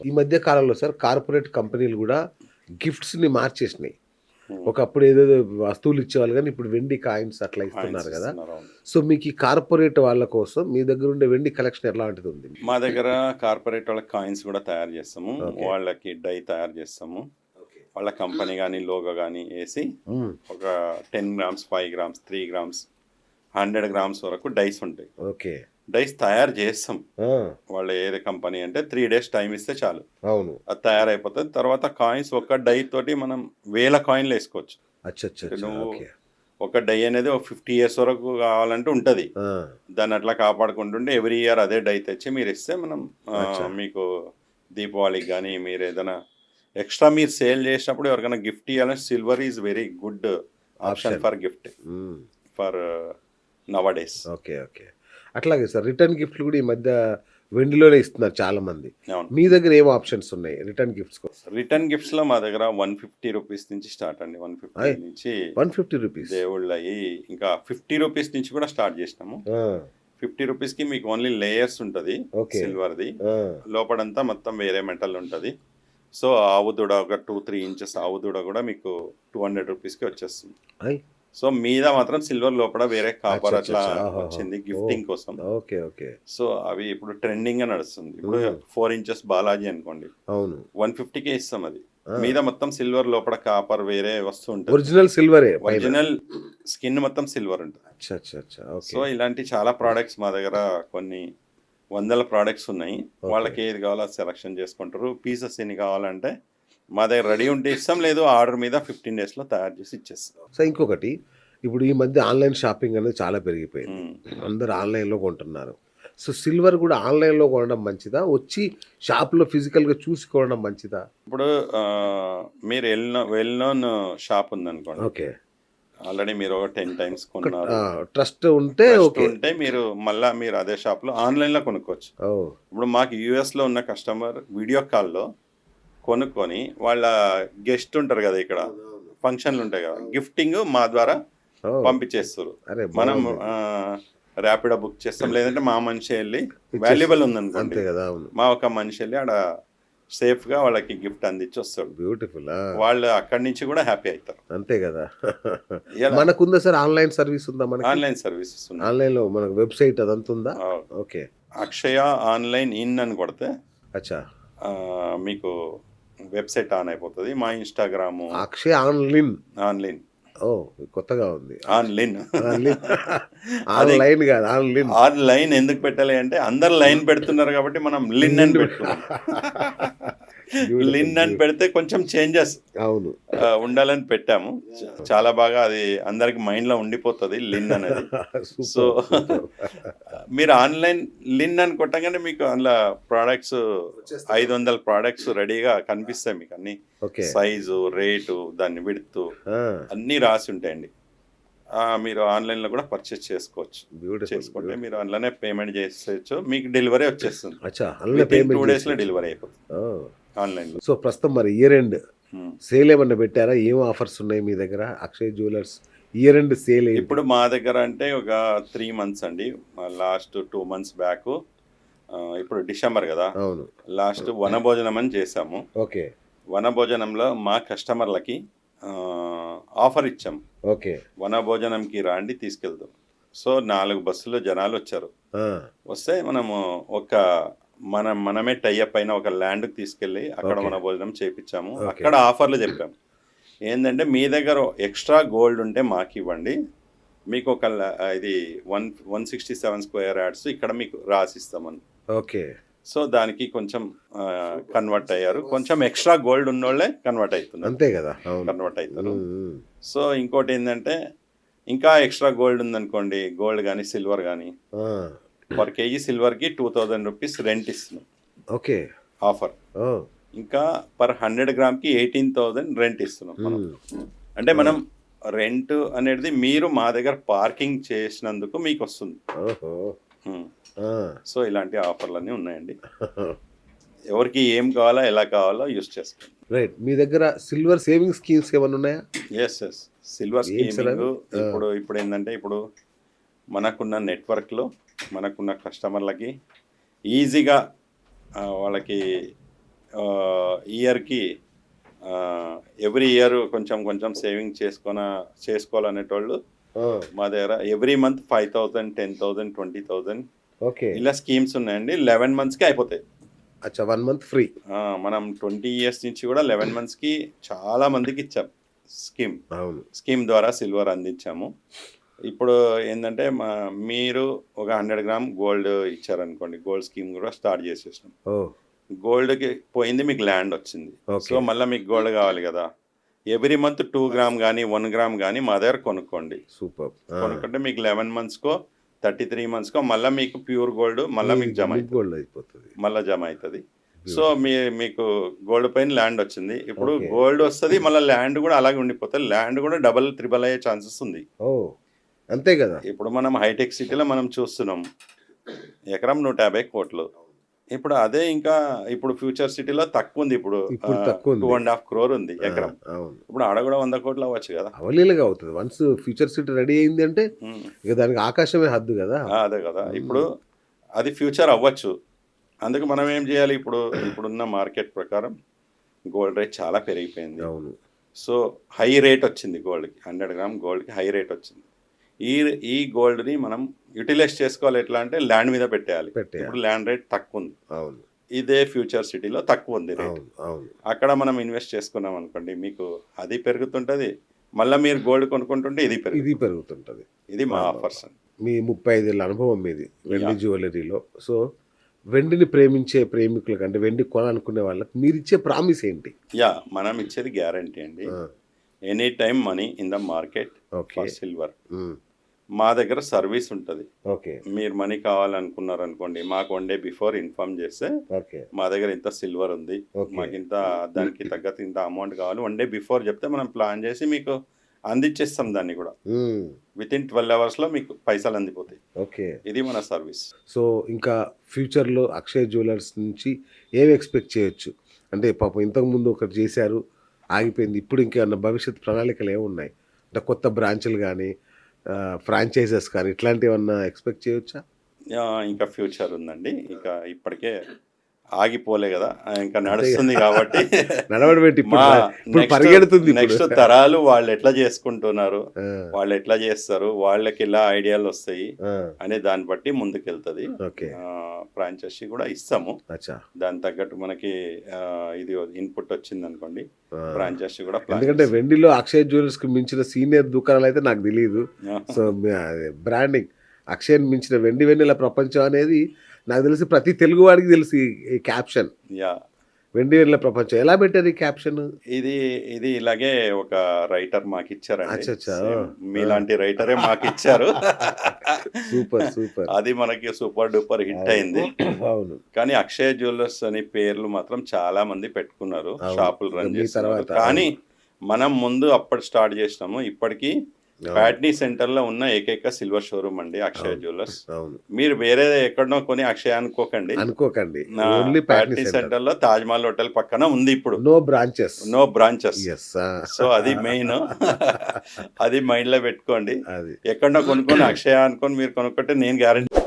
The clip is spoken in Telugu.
ఈ మధ్య కాలంలో సార్ కార్పొరేట్ కంపెనీలు కూడా గిఫ్ట్స్ని మార్చేసినాయి ఒకప్పుడు ఏదేదో వస్తువులు ఇచ్చేవాళ్ళు కానీ ఇప్పుడు వెండి కాయిన్స్ అట్లా ఇస్తున్నారు కదా. సో మీకు ఈ కార్పొరేట్ వాళ్ళ కోసం మీ దగ్గర ఉండే వెండి కలెక్షన్ ఎలాంటిది ఉంది? మా దగ్గర కార్పొరేట్ వాళ్ళకి కాయిన్స్ కూడా తయారు చేస్తాము. వాళ్ళకి డై తయారు చేస్తాము. వాళ్ళ కంపెనీ కానీ లోగో కానీ వేసి మ్మ్. ఒక ten grams five grams three grams hundred grams వరకు డైస్ ఉంటాయి. ఓకే. డైస్ తయారు చేస్తాం. వాళ్ళు ఏది కంపెనీ అంటే త్రీ డేస్ టైం ఇస్తే చాలు. అవును. అది తయారైపోతుంది. తర్వాత కాయిన్స్ ఒక డై తోటి మనం వేల కాయిన్లు వేసుకోవచ్చు. నువ్వు ఒక డై అనేది ఒక ఫిఫ్టీ ఇయర్స్ వరకు కావాలంటే ఉంటుంది. దాన్ని అట్లా కాపాడుకుంటుంటే ఎవ్రీ ఇయర్ అదే డై తెచ్చి మీరు ఇస్తే మనం. మీకు దీపావళికి కానీ మీరు ఏదైనా ఎక్స్ట్రా మీరు సేల్ చేసినప్పుడు ఎవరికైనా గిఫ్ట్ ఇవ్వాలంటే silver is very good option. For gift. For nowadays okay okay. అట్లాగే సార్ రిటర్న్ గిఫ్ట్లు కూడా ఈ మధ్య వెండిలోనే ఇస్తున్నారు చాలా మంది మీ దగ్గర ఏం ఆప్షన్స్ ఉన్నాయి రిటర్న్ గిఫ్ట్స్ కోసం? రిటర్న్ గిఫ్ట్స్లో మా దగ్గర వన్ ఫిఫ్టీ రూపీస్ నుంచి స్టార్ట్ అండి. One fifty. నుంచి వన్ ఫిఫ్టీ రూపీస్. దేవుళ్ళు అయ్యి ఇంకా ఫిఫ్టీ రూపీస్ నుంచి కూడా స్టార్ట్ చేసినాము. ఫిఫ్టీ రూపీస్కి మీకు ఓన్లీ లేయర్స్ ఉంటుంది. సిల్వర్ది. లోపడంతా మొత్తం వేరే మెటల్ ఉంటుంది. సో ఆవు దూడ ఒక టూ త్రీ ఇంచెస్ ఆవు దూడ కూడా మీకు టూ హండ్రెడ్ రూపీస్కి వచ్చేస్తుంది. సో మీద మాత్రం సిల్వర్ లోపల వేరే కాపర్ అట్లా వచ్చింది. గిఫ్టింగ్ కోసం. Okay okay. సో అవి ఇప్పుడు ట్రెండింగ్గా నడుస్తుంది. ఇప్పుడు. ఫోర్ ఇంచెస్ బాలాజీ అనుకోండి. అవును. వన్ ఫిఫ్టీకే ఇస్తాం అది. మీద మొత్తం సిల్వర్ లోపల కాపర్ వేరే వస్తూ ఉంటుంది. ఒరిజినల్ సిల్వరే ఒరిజినల్ స్కిన్ మొత్తం సిల్వర్ ఉంటుంది. సో ఇలాంటి చాలా ప్రోడక్ట్స్ మా దగ్గర కొన్ని వందల ప్రోడక్ట్స్ ఉన్నాయి. వాళ్ళకి ఏది కావాలో సెలెక్షన్ చేసుకుంటారు. పీసెస్ ఎన్ని కావాలంటే మా దగ్గర రెడీ ఉంటే ఇస్తాం లేదు ఆర్డర్ మీద ఫిఫ్టీన్ డేస్లో తయారు చేసి ఇచ్చేస్తాం. సో ఇంకొకటి ఇప్పుడు ఈ మధ్య ఆన్లైన్ షాపింగ్ అనేది చాలా పెరిగిపోయింది. అందరు ఆన్లైన్లో కొంటున్నారు. సో సిల్వర్ కూడా ఆన్లైన్లో కొనడం మంచిదా? వచ్చి షాప్లో ఫిజికల్గా చూసి కొనడం మంచిదా? ఇప్పుడు మీరు వెల్ వెల్ నోన్ షాప్ ఉందనుకోండి. ఓకే. ఆల్రెడీ మీరు టెన్ టైమ్స్ కొన్నారు. ట్రస్ట్ ఉంటే ఓకే. ఉంటే మీరు మళ్ళా మీరు అదే షాప్లో ఆన్లైన్లో కొనుక్కోవచ్చు. ఓ. ఇప్పుడు మాకు యూఎస్లో ఉన్న కస్టమర్ వీడియో కాల్లో కొనుక్కొని వాళ్ళ గెస్ట్ ఉంటారు కదా ఇక్కడ. ఫంక్షన్లు ఉంటాయి కదా. గిఫ్టింగ్ మా ద్వారా పంపించేస్తారు. మనం. ర్యాపిడో బుక్ చేస్తాం. లేదంటే మా మనిషి వెళ్ళి వాల్యుబుల్ ఉందనుకోండి. అంతే కదా అవును. మా ఒక మనిషి వెళ్ళి ఆడ సేఫ్గా వాళ్ళకి గిఫ్ట్ అందించి వస్తాడు బ్యూటిఫుల్ వాళ్ళు అక్కడి నుంచి కూడా హ్యాపీ అవుతారు. అంతే కదా? మనకుందా సార్? ఆన్లైన్ సర్వీస్ ఉందా మనకి? ఆన్లైన్ సర్వీసెస్ ఉన్నాయి. ఆన్లైన్లో మనకు వెబ్సైట్ అదంతా ఉందా? ఓకే అక్షయ ఆన్లైన్ ఇన్ అని కొడితే అచ్చా. ఆ, మీకు వెబ్సైట్ ఆన్ అయిపోతుంది. మా ఇన్స్టాగ్రాము అక్షయ్ ఆన్లైన్ ఆన్లైన్ ఓ కొత్తగా ఉంది. ఆన్లైన్ ఆన్లైన్ ఆన్లైన్ కాదు ఆన్లైన్ ఆన్లైన్ ఎందుకు పెట్టాలి అంటే అందరు లైన్ పెడుతున్నారు కాబట్టి మనం లిన్ అని పెట్టుకున్నాం. లిన్ అని పెడితే కొంచెం చేంజెస్ అవును. ఉండాలని పెట్టాము. చాలా బాగా అది అందరికి మైండ్లో ఉండిపోతుంది లిన్ అనేది. సో మీరు ఆన్లైన్ లిన్ అని కొట్టగానే మీకు అందులో ప్రోడక్ట్స్ ఐదు వందల ప్రోడక్ట్స్ రెడీగా కనిపిస్తాయి మీకు అన్ని. సైజు రేటు దాన్ని విడుతూ అన్నీ రాసి ఉంటాయండి. ఆ, మీరు ఆన్లైన్లో కూడా పర్చేస్ చేసుకోవచ్చు. చేసుకుంటే మీరు అందులోనే పేమెంట్ చేసేయచ్చు. మీకు డెలివరీ వచ్చేస్తుంది. టూ డేస్లో డెలివరీ అయిపోతుంది. ఆన్లైన్లో. సో ప్రస్తుతం మరి ఇయర్ ఎండ్ సేల్ ఏమన్నా పెట్టారా? ఏం ఆఫర్స్ ఉన్నాయి మీ దగ్గర? Akshay jewellers year end sale ఇప్పుడు మా దగ్గర అంటే ఒక త్రీ మంత్స్ అండి. లాస్ట్ టూ మంత్స్ బ్యాక్ ఇప్పుడు డిసెంబర్ కదా. అవును. లాస్ట్ వనభోజనం అని చేసాము ఓకే. వనభోజనంలో మా కస్టమర్లకి ఆఫర్ ఇచ్చాం. ఓకే. వనభోజనంకి రాండి తీసుకెళ్తాం సో నాలుగు బస్సులో జనాలు వచ్చారు. వస్తే మనము ఒక మనం మనమే టైఅప్ అయిన ఒక ల్యాండ్కి తీసుకెళ్ళి అక్కడ. మన భోజనం చేపించాము Okay. అక్కడ ఆఫర్లు చెప్పాము. ఏంటంటే మీ దగ్గర ఎక్స్ట్రా గోల్డ్ ఉంటే మాకు ఇవ్వండి. మీకు ఒక ఇది one one sixty seven square yards ఇక్కడ మీకు రాసిస్తామని. ఓకే సో దానికి కొంచెం కన్వర్ట్ అయ్యారు. కొంచెం ఎక్స్ట్రా గోల్డ్ ఉన్నోళ్ళే కన్వర్ట్ అవుతున్నారు అంతే కదా? కన్వర్ట్ అవుతారు. సో ఇంకోటి ఏంటంటే ఇంకా ఎక్స్ట్రా గోల్డ్ ఉందనుకోండి గోల్డ్ కానీ సిల్వర్ కానీ ఆ, పర్ కేజీ సిల్వర్కి టూ థౌజండ్ రూపీస్ రెంట్ ఇస్తున్నాం. ఓకే. ఆఫర్. ఇంకా పర్ హండ్రెడ్ గ్రామ్కి ఎయిటీన్ థౌజండ్ రెంట్ ఇస్తున్నాం మనం. అంటే మనం రెంట్ అనేది మీరు మా దగ్గర పార్కింగ్ చేసినందుకు మీకు వస్తుంది. సో ఇలాంటి ఆఫర్లన్నీ ఉన్నాయండి. ఎవరికి ఏం కావాలో ఎలా కావాలో యూస్ చేసుకోండి. రైట్. మీ దగ్గర సిల్వర్ సేవింగ్ స్కీమ్స్ ఏమైనా ఉన్నాయా? ఎస్ ఎస్ సిల్వర్ స్కీమింగ్ అది? ఇప్పుడు ఇప్పుడు ఏంటంటే ఇప్పుడు మనకున్న నెట్వర్క్లో మనకున్న కస్టమర్లకి ఈజీగా వాళ్ళకి ఇయర్కి ఎవ్రీ ఇయర్ కొంచెం కొంచెం సేవింగ్ చేసుకొన చేసుకోవాలనేటోళ్ళు మా దగ్గర every month five thousand ten thousand twenty thousand okay. ఇలా స్కీమ్స్ ఉన్నాయండి. లెవెన్ మంత్స్కి అయిపోతాయి. అచ్చా వన్ మంత్ ఫ్రీ. మనం ట్వంటీ ఇయర్స్ నుంచి కూడా లెవెన్ మంత్స్కి చాలా మందికి ఇచ్చాం స్కీమ్. స్కీమ్ ద్వారా సిల్వర్ అందించాము. ఇప్పుడు ఏంటంటే మా మీరు ఒక హండ్రెడ్ గ్రామ్ గోల్డ్ ఇచ్చారనుకోండి గోల్డ్ స్కీమ్ కూడా స్టార్ట్ చేసేసినాం. గోల్డ్కి పోయింది మీకు ల్యాండ్ వచ్చింది. సో మళ్ళీ మీకు గోల్డ్ కావాలి కదా. ఎవ్రీ మంత్ టూ గ్రామ్ కానీ వన్ గ్రామ్ కానీ మా దగ్గర కొనుక్కోండి. సూపర్. కొనుక్కుంటే మీకు లెవెన్ మంత్స్కో థర్టీ త్రీ మంత్స్కో మళ్ళీ మీకు ప్యూర్ గోల్డ్ మళ్ళీ మీకు జమ గోల్డ్ అయిపోతుంది. మళ్ళీ జమ అవుతుంది సో మీ మీకు గోల్డ్ పైన ల్యాండ్ వచ్చింది. ఇప్పుడు. గోల్డ్ వస్తుంది మళ్ళీ ల్యాండ్ కూడా అలాగే ఉండిపోతుంది. ల్యాండ్ కూడా డబల్ త్రిబల్ అయ్యే ఛాన్సెస్ ఉంది. ఓ. అంతే కదా? ఇప్పుడు మనం హైటెక్ సిటీలో మనం చూస్తున్నాం. ఎకరం నూట యాభై కోట్లు. ఇప్పుడు అదే ఇంకా ఇప్పుడు ఫ్యూచర్ సిటీలో తక్కువ ఉంది ఇప్పుడు. టూ అండ్ హాఫ్ క్రోర్ ఉంది ఎకరం. ఇప్పుడు ఆడ కూడా వంద కోట్లు అవ్వచ్చు కదా? అవలీలగా అవుతుంది. వన్స్ ఫ్యూచర్ సిటీ రెడీ అయింది అంటే. ఇక దానికి ఆకాశమే హద్దు కదా? అదే కదా. ఇప్పుడు అది ఫ్యూచర్ అవ్వచ్చు. అందుకు మనం ఏం చేయాలి? ఇప్పుడు ఇప్పుడున్న మార్కెట్ ప్రకారం గోల్డ్ రేట్ చాలా పెరిగిపోయింది. అవును. సో హై రేట్ వచ్చింది గోల్డ్కి. హండ్రెడ్ గ్రామ్ గోల్డ్కి హై రేట్ వచ్చింది. ఈ ఈ గోల్డ్ని మనం యూటిలైజ్ చేసుకోవాలి ఎట్లా అంటే ల్యాండ్ మీద పెట్టేయాలి. ఇప్పుడు ల్యాండ్ రేట్ తక్కువ ఉంది అవును. ఇదే ఫ్యూచర్ సిటీలో తక్కువ ఉంది రేట్ అక్కడ మనం ఇన్వెస్ట్ చేసుకున్నాం అనుకోండి మీకు అది పెరుగుతుంటుంది మళ్ళీ మీరు గోల్డ్ కొనుక్కుంటుంటే ఇది పెరుగుతుంది. ఇది పెరుగుతుంటది. ఇది మా ఆఫర్స్ మీ ముప్పై ఐదేళ్ళ అనుభవం మీది వెండి జ్యువెలరీలో. సో వెండిని ప్రేమించే ప్రేమికులకు అంటే వెండి కొనాలనుకునే వాళ్ళకి మీరు ఇచ్చే ప్రామిస్ ఏంటి? యా మనం ఇచ్చేది గ్యారంటీ అండి. Any time money in the market silver. మా దగ్గర సర్వీస్ ఉంటుంది. ఓకే. మీరు మనీ కావాలనుకున్నారు అనుకోండి మాకు వన్ డే బిఫోర్ ఇన్ఫార్మ్ చేస్తే ఓకే. మా దగ్గర ఇంత సిల్వర్ ఉంది. మాకు ఇంత దానికి తగ్గట్టు ఇంత అమౌంట్ కావాలి. వన్ డే బిఫోర్ చెప్తే మనం ప్లాన్ చేసి మీకు అందించేస్తాం దాన్ని కూడా. విత్ ఇన్ ట్వెల్వ్ అవర్స్లో మీకు పైసలు అందిపోతాయి. ఓకే. ఇది మన సర్వీస్. సో ఇంకా ఫ్యూచర్లో అక్షయ్ జ్యువెలర్స్ నుంచి ఏమి ఎక్స్పెక్ట్ చేయొచ్చు? అంటే పాపం ఇంతకుముందు ఒకటి చేశారు ఆగిపోయింది. ఇప్పుడు ఇంకేమన్నా భవిష్యత్ ప్రణాళికలు ఏమున్నాయి? అంటే కొత్త బ్రాంచ్లు కానీ ఫ్రాంచైజెస్ కానీ ఇట్లాంటివి ఏమన్నా ఎక్స్పెక్ట్ చేయొచ్చా ఇంకా ఫ్యూచర్ ఉందండి. ఇంకా ఇప్పటికే ఆగిపోలే కదా. ఇంకా నడుస్తుంది కాబట్టి నడవడం ఏంటి ఇప్పుడు మా ఇప్పుడు పరిగెడుతుంది. నెక్స్ట్ తరాలు వాళ్ళు ఎట్లా చేసుకుంటున్నారు వాళ్ళు ఎట్లా చేస్తారు వాళ్ళకి ఎలా ఐడియాలు వస్తాయి అనే దాన్ని బట్టి ముందుకెళ్తుంది. ఫ్రాంచైజీ కూడా ఇస్తాము. దాని తగ్గట్టు మనకి ఇది ఇన్పుట్ వచ్చింది అనుకోండి. ఫ్రాంచైజీ కూడా ఎందుకంటే వెండిలో అక్షయ్ జ్యువెలర్స్కి మించిన సీనియర్ దుకాణాలు అయితే నాకు తెలియదు. సో బ్రాండింగ్ అక్షయ్ మించిన వెండి వెన్నెల ప్రపంచం అనేది నాకు తెలిసి ప్రతి తెలుగు వాడికి తెలిసి ఈ క్యాప్షన్. యా. వెండి వెన్నెల ప్రపంచం. ఎలా పెట్టారు ఈ క్యాప్షన్? ఇది ఇది ఇలాగే ఒక రైటర్ మాకు. Same. మీలాంటి రైటరే మాకు ఇచ్చారు. Super super. అది మనకి సూపర్ డూపర్ హిట్ అయింది. అవును. కానీ అక్షయ జ్యువెలర్స్ అనే పేర్లు మాత్రం చాలా మంది పెట్టుకున్నారు. షాపులు రన్ తర్వాత, కానీ మనం ముందు అప్పుడు స్టార్ట్ చేసినాము. ఇప్పటికీ ప్యాట్నీ సెంటర్లో ఉన్న ఏకైక సిల్వర్ షోరూమ్ అండి అక్షయ జ్యువెలర్స్. మీరు వేరే ఎక్కడనో కొని అక్షయ అనుకోకండి. అనుకోకండి. ఓన్లీ ప్యాట్నీ సెంటర్లో తాజ్ మహల్ హోటల్ పక్కన ఉంది ఇప్పుడు. No branches no branches so అది మెయిన్. అది మైండ్లో పెట్టుకోండి. అది. ఎక్కడో కొనుక్కొని అక్షయ అనుకొని మీరు కొనుక్కుంటే నేను గ్యారంటీ